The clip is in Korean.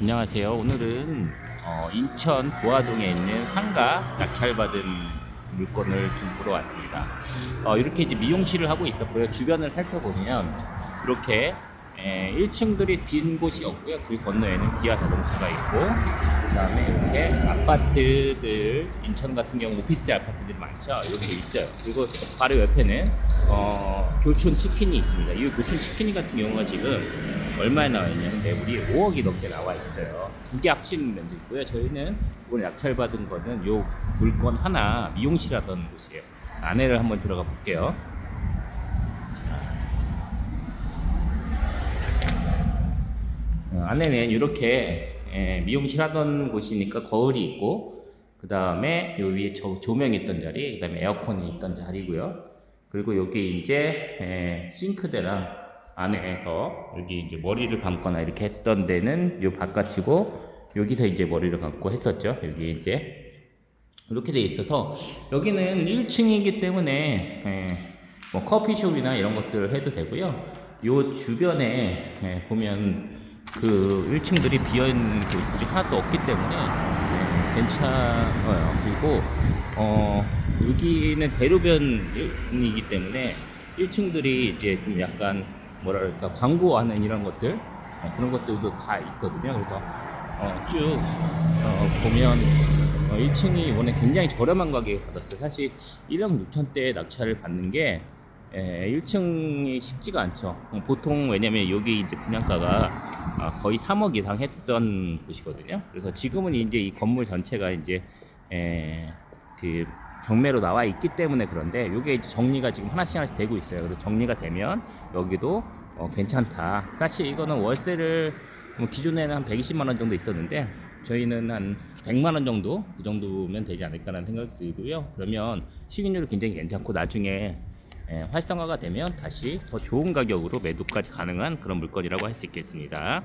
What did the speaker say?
안녕하세요. 오늘은 어, 인천 도화동에 있는 상가 낙찰받은 물건을 좀 보러 왔습니다. 어, 이렇게 이제 미용실을 하고 있었고요. 주변을 살펴보면 이렇게 에, 1층들이 빈 곳이 없고요. 그 건너에는 기아 자동차가 있고 그다음에 이렇게 아파트들 인천 같은 경우 오피스 아파트들이 많죠. 이렇게 있어요. 그리고 바로 옆에는 어, 교촌 치킨이 있습니다. 이 교촌 치킨이 같은 경우가 지금 얼마에 나와 있냐면 매물이 5억이 넘게 나와 있어요. 두 개 합치는 면도 있고요. 저희는 이번에 낙찰받은 거는 요 물건 하나 미용실 하던 곳이에요. 안에를 한번 들어가 볼게요. 어, 안에는 이렇게 예, 미용실 하던 곳이니까 거울이 있고 그 다음에 요 위에 조, 조명이 있던 자리 그 다음에 에어컨이 있던 자리고요 그리고 여기 이제 예, 싱크대랑 안에서 여기 이제 머리를 감거나 이렇게 했던 데는 요 바깥이고 여기서 이제 머리를 감고 했었죠 여기 이제 이렇게 돼 있어서 여기는 1층이기 때문에 예, 뭐 커피숍이나 이런 것들을 해도 되고요. 요 주변에 예, 보면 그 1층들이 비어 있는 곳들이 하나도 없기 때문에 예, 괜찮아요. 그리고 어, 여기는 대로변이기 때문에 1층들이 이제 좀 약간 뭐랄까 광고하는 이런 것들 어, 그런 것들도 다 있거든요. 그래서 어, 쭉 어, 보면 어, 1층이 이번에 굉장히 저렴한 가격에 받았어요. 사실 1억 6천대에 낙찰을 받는 게 에, 1층이 쉽지가 않죠. 어, 보통 왜냐면 여기 이제 분양가가 아, 거의 3억 이상 했던 곳이거든요. 그래서 지금은 이제 이 건물 전체가 이제 에, 그 경매로 나와 있기 때문에 그런데 이게 이제 정리가 지금 하나씩 하나씩 되고 있어요. 그래서 정리가 되면 여기도 어, 괜찮다. 사실 이거는 월세를 뭐 기존에는 한 120만 원 정도 있었는데 저희는 한 100만 원 정도 그 정도면 되지 않을까라는 생각이 들고요. 그러면 수익률이 굉장히 괜찮고 나중에 예, 활성화가 되면 다시 더 좋은 가격으로 매도까지 가능한 그런 물건이라고 할 수 있겠습니다.